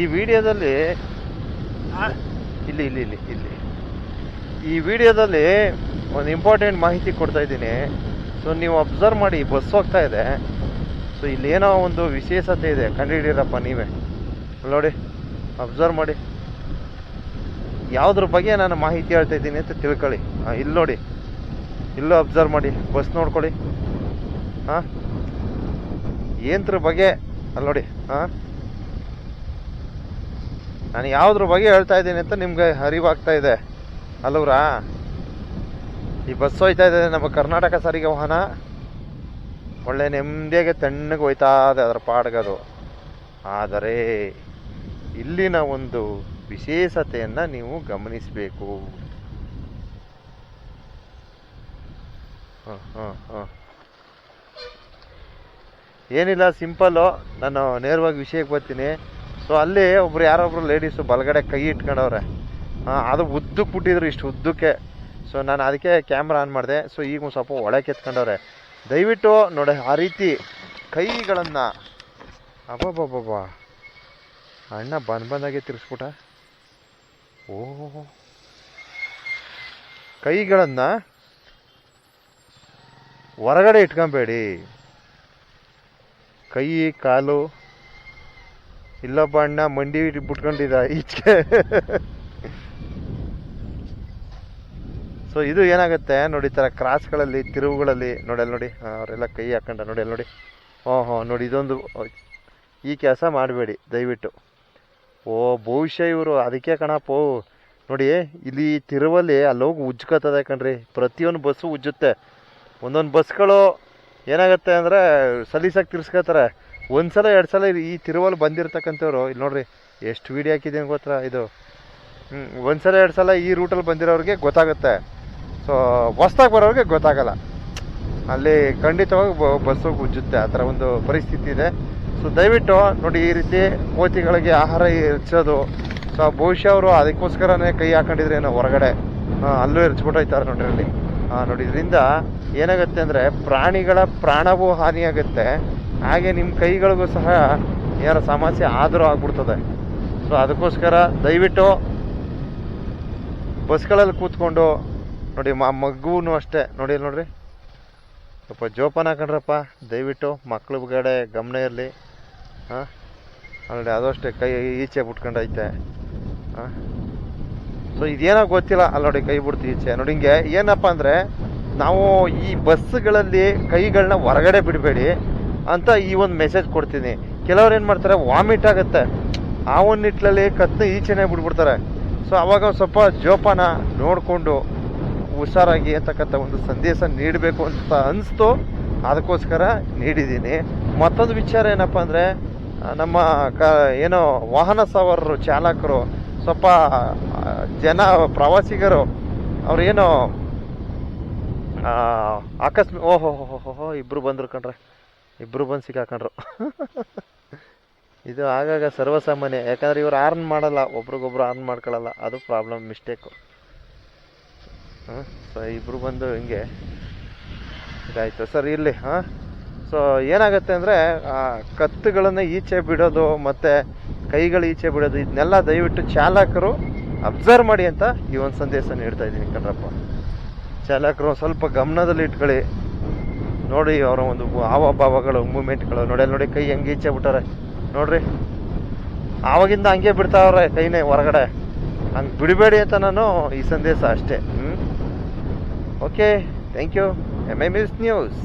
ಈ ವಿಡಿಯೋದಲ್ಲಿ ಇಲ್ಲಿ ಇಲ್ಲಿ ಇಲ್ಲಿ ಇಲ್ಲಿ. ಈ ವಿಡಿಯೋದಲ್ಲಿ ಒಂದು ಇಂಪಾರ್ಟೆಂಟ್ ಮಾಹಿತಿ ಕೊಡ್ತಾ ಇದ್ದೀನಿ. ಸೊ ನೀವು ಅಬ್ಸರ್ವ್ ಮಾಡಿ ಬಸ್ ಹೋಗ್ತಾ ಇದೆ. ಸೊ ಇಲ್ಲಿ ಏನೋ ಒಂದು ವಿಶೇಷತೆ ಇದೆ. ಕಂಡುಹಿಡಿಯರಪ್ಪ ನೀವೇ. ನೋಡಿ ಅಬ್ಸರ್ವ್ ಮಾಡಿ. ಯಾವುದ್ರ ಬಗ್ಗೆ ನಾನು ಮಾಹಿತಿ ಹೇಳ್ತಾ ಇದ್ದೀನಿ ಅಂತ ತಿಳ್ಕೊಳ್ಳಿ. ಹಾಂ ಇಲ್ಲಿ ನೋಡಿ. ಇಲ್ಲೂ ಅಬ್ಸರ್ವ್ ಮಾಡಿ. ಬಸ್ ನೋಡ್ಕೊಳ್ಳಿ. ಹಾಂ? ಏನ್ರ ಬಗ್ಗೆ ಅಲ್ಲಿ ನೋಡಿ. ಹಾಂ? ನಾನು ಯಾವುದ್ರ ಬಗ್ಗೆ ಹೇಳ್ತಾ ಇದ್ದೀನಿ ಅಂತ ನಿಮ್ಗೆ ಅರಿವಾಗ್ತಾ ಇದೆ. ಅಲ್ಲವ್ರಾ ಈ ಬಸ್ ಹೋಯ್ತಾ ಇದೆ ನಮ್ಮ ಕರ್ನಾಟಕ ಸಾರಿಗೆ ವಾಹನ. ಒಳ್ಳೆ ನೆಮ್ಮದಿಯಾಗೆ ತಣ್ಣಗೆ ಹೋಯ್ತಾ ಇದೆ ಅದರ ಪಾಡ್ಗದು. ಆದರೆ, ಇಲ್ಲಿನ ಒಂದು ವಿಶೇಷತೆಯನ್ನು ನೀವು ಗಮನಿಸಬೇಕು. ಹಾಂ ಹಾಂ ಹಾಂ. ಏನಿಲ್ಲ, ಸಿಂಪಲ್ಲು. ನಾನು ನೇರವಾಗಿ ವಿಷಯಕ್ಕೆ ಬರ್ತೀನಿ. ಸೊ ಅಲ್ಲಿ ಒಬ್ರು ಯಾರೊಬ್ರು ಲೇಡೀಸು ಬಲಗಡೆ ಕೈ ಇಟ್ಕೊಂಡವ್ರೆ. ಅದು ಉದ್ದಕ್ಕೆ ಬಿಟ್ಟಿದ್ರು ಇಷ್ಟು ಉದ್ದಕ್ಕೆ. ಸೊ ನಾನು ಅದಕ್ಕೆ ಕ್ಯಾಮ್ರಾ ಆನ್ ಮಾಡಿದೆ. ಸೊ ಈಗ ಒಂದು ಸ್ವಲ್ಪ ಒಳಗೆ ಎತ್ಕೊಂಡವ್ರೆ ದಯವಿಟ್ಟು ನೋಡಿ, ಆ ರೀತಿ ಕೈಗಳನ್ನು ಅಬ್ಬಬ್ಬಬ್ಬ ಅಣ್ಣ ಬಂದ್ ಬಂದಾಗೆ ತಿರ್ಸ್ಬಿಟ್ಟ. ಓ. ಕೈಗಳನ್ನು ಹೊರಗಡೆ ಇಟ್ಕೊಬೇಡಿ. ಕೈ, ಕಾಲು ಇಲ್ಲೊಬ್ಬ ಅಣ್ಣ, ಮಂಡಿ ಬಿಟ್ಕೊಂಡಿದ ಈಚೆ ಸೊ ಇದು ಏನಾಗುತ್ತೆ? ನೋಡಿ, ಈ ಥರ ಕ್ರಾಸ್ಗಳಲ್ಲಿ ತಿರುವುಗಳಲ್ಲಿ ನೋಡಿ. ಅಲ್ಲಿ ನೋಡಿ ಅವರೆಲ್ಲ ಕೈ ಹಾಕೊಂಡ ನೋಡಿ ಅಲ್ಲಿ ನೋಡಿ. ಹ್ಞೂ ಹ್ಞೂ ನೋಡಿ, ಇದೊಂದು ಈ ಕೆಲಸ ಮಾಡಬೇಡಿ, ದಯವಿಟ್ಟು. ಓ, ಬಹುಶಃ ಇವರು ಅದಕ್ಕೆ ಕಣಪ್ಪ ನೋಡಿ, ಇಲ್ಲಿ ತಿರುವಲ್ಲಿ ಅಲ್ಲೋಗಿ ಉಜ್ಕೋತದೆ ಕಣ್ರಿ. ಪ್ರತಿಯೊಂದು ಬಸ್ಸು ಉಜ್ಜುತ್ತೆ. ಒಂದೊಂದು ಬಸ್ಗಳು ಏನಾಗುತ್ತೆ ಅಂದರೆ ಸಲೀಸಾಗಿ ತಿರ್ಸ್ಕೊತಾರೆ ಒಂದು ಸಲ ಎರಡು ಸಲ ಈ ತಿರುವಲ್ಲಿ ಬಂದಿರ್ತಕ್ಕಂಥವ್ರು, ಇಲ್ಲಿ ನೋಡ್ರಿ, ಎಷ್ಟು ವೀಡಿಯೋ ಹಾಕಿದ್ದೀನಿ ಗೊತ್ತಾ ಇದು? ಒಂದು ಸಲ ಎರಡು ಸಲ ಈ ರೂಟಲ್ಲಿ ಬಂದಿರೋರಿಗೆ ಗೊತ್ತಾಗುತ್ತೆ. ಸೊ ಹೊಸ್ದಾಗಿ ಬರೋರಿಗೆ ಗೊತ್ತಾಗಲ್ಲ. ಅಲ್ಲಿ ಖಂಡಿತವಾಗಿ ಬಸ್ಸು ಉಜ್ಜುತ್ತೆ ಆ ಥರ ಒಂದು ಪರಿಸ್ಥಿತಿ ಇದೆ. ಸೊ ದಯವಿಟ್ಟು ನೋಡಿ ಈ ರೀತಿ ಕೋತಿಗಳಿಗೆ ಆಹಾರ ಹೆಚ್ಚೋದು. ಸೊ ಬಹುಶಃ ಅವರು ಅದಕ್ಕೋಸ್ಕರನೇ ಕೈ ಹಾಕೊಂಡಿದ್ರೆ ಏನೋ ಹೊರಗಡೆ ಅಲ್ಲೂ ಎರಚ್ಬಿಟ್ಟೋಯ್ತಾರೆ ನೋಡ್ರಿ ಅಲ್ಲಿ. ನೋಡಿ, ಇದರಿಂದ ಏನಾಗುತ್ತೆ ಅಂದರೆ ಪ್ರಾಣಿಗಳ ಪ್ರಾಣವೂ ಹಾನಿಯಾಗುತ್ತೆ. ಹಾಗೆ ನಿಮ್ಮ ಕೈಗಳಿಗೂ ಸಹ ಏನಾರ ಸಮಸ್ಯೆ ಆದರೂ ಆಗ್ಬಿಡ್ತದೆ. ಸೊ ಅದಕ್ಕೋಸ್ಕರ ದಯವಿಟ್ಟು ಬಸ್ಗಳಲ್ಲಿ ಕೂತ್ಕೊಂಡು ನೋಡಿ ಮ, ಮಗುನು ಅಷ್ಟೇ. ನೋಡಿ ನೋಡ್ರಿ. ಸ್ವಲ್ಪ ಜೋಪಾನ ಕಂಡ್ರಪ್ಪ ದಯವಿಟ್ಟು ಮಕ್ಳ ಕಡೆ ಗಮನ ಇರಲಿ. ಹಾಂ? ನೋಡಿ, ಅದು ಅಷ್ಟೇ, ಕೈ ಈಚೆ ಬಿಟ್ಕೊಂಡೈತೆ. ಹಾಂ? ಸೊ ಇದೇನೋ ಗೊತ್ತಿಲ್ಲ. ಅಲ್ಲಿ ನೋಡಿ, ಕೈ ಬಿಡ್ತು ಈಚೆ. ನೋಡಿ ಹಿಂಗೆ, ಏನಪ್ಪ ಅಂದರೆ ನಾವು ಈ ಬಸ್ಗಳಲ್ಲಿ ಕೈಗಳನ್ನ ಹೊರಗಡೆ ಬಿಡಬೇಡಿ. ಅಂತ ಈ ಒಂದು ಮೆಸೇಜ್ ಕೊಡ್ತೀನಿ. ಕೆಲವ್ರು ಏನು ಮಾಡ್ತಾರೆ ವಾಮಿಟ್ ಆಗುತ್ತೆ. ಆ ಒಂದು ನಿಟ್ಟಿನಲ್ಲಿ ಕತ್ತ ಈಚೆನೆ ಬಿಟ್ಬಿಡ್ತಾರೆ. ಸೊ ಅವಾಗ ಸ್ವಲ್ಪ ಜೋಪಾನ ನೋಡಿಕೊಂಡು ಹುಷಾರಾಗಿ ಅಂತಕ್ಕಂಥ ಒಂದು ಸಂದೇಶ ನೀಡಬೇಕು ಅಂತ ಅನಿಸ್ತು. ಅದಕ್ಕೋಸ್ಕರ ನೀಡಿದ್ದೀನಿ. ಮತ್ತೊಂದು ವಿಚಾರ ಏನಪ್ಪ ಅಂದರೆ ನಮ್ಮ ಕ, ಏನೋ ವಾಹನ ಸವಾರರು, ಚಾಲಕರು, ಸ್ವಲ್ಪ ಜನ ಪ್ರವಾಸಿಗರು ಅವ್ರೇನೋ ಆಕಸ್ಮಿ, ಓಹೋ ಹೋ ಹೋ ಹೋ ಇಬ್ಬರು ಬಂದರು ಕಣ್ರೆ. ಇಬ್ಬರು ಬಂದು ಸಿಕ್ಕಾಕೊಂಡ್ರು. ಇದು ಆಗಾಗ ಸರ್ವಸಾಮಾನ್ಯ. ಯಾಕಂದ್ರೆ ಇವ್ರು ಆರ್ನ್ ಮಾಡಲ್ಲ, ಒಬ್ರಿಗೊಬ್ರು ಆರ್ನ್ ಮಾಡ್ಕೊಳ್ಳಲ್ಲ ಅದು ಪ್ರಾಬ್ಲಮ್ ಮಿಸ್ಟೇಕು ಹಾಂ? ಸೊ ಇಬ್ಬರು ಬಂದು ಹಿಂಗೆ ಇದಾಯಿತು. ಸರ್ ಇಲ್ಲಿ ಹಾಂ? ಸೊ ಏನಾಗುತ್ತೆ ಅಂದರೆ ಕತ್ತುಗಳನ್ನು ಈಚೆ ಬಿಡೋದು ಮತ್ತು ಕೈಗಳು ಈಚೆ ಬಿಡೋದು, ಇದನ್ನೆಲ್ಲ ದಯವಿಟ್ಟು ಚಾಲಕರು ಅಬ್ಸರ್ವ್ ಮಾಡಿ ಅಂತ ಈ ಒಂದು ಸಂದೇಶ ನೀಡ್ತಾ ಇದ್ದೀನಿ ಕಣ್ರಪ್ಪ. ಚಾಲಕರು ಸ್ವಲ್ಪ ಗಮನದಲ್ಲಿ ಇಟ್ಕೊಳ್ಳಿ ನೋಡಿ ಅವರ ಒಂದು ಹಾವಭಾವಗಳು ಮೂಮೆಂಟ್ಗಳು ನೋಡಿ ನೋಡಿ ಕೈ ಹೆಂಗೆ ಈಚೆ ಬಿಟ್ಟಾರೆ. ನೋಡ್ರಿ. ಆವಾಗಿಂದ ಹಂಗೆ ಬಿಡ್ತಾವ್ರೆ ಕೈನೇ ಹೊರಗಡೆ. ಹಂಗೆ ಬಿಡಬೇಡಿ ಅಂತ ನಾನು ಈ ಸಂದೇಶ ಅಷ್ಟೇ. ಹ್ಞೂ okay thank you M M S news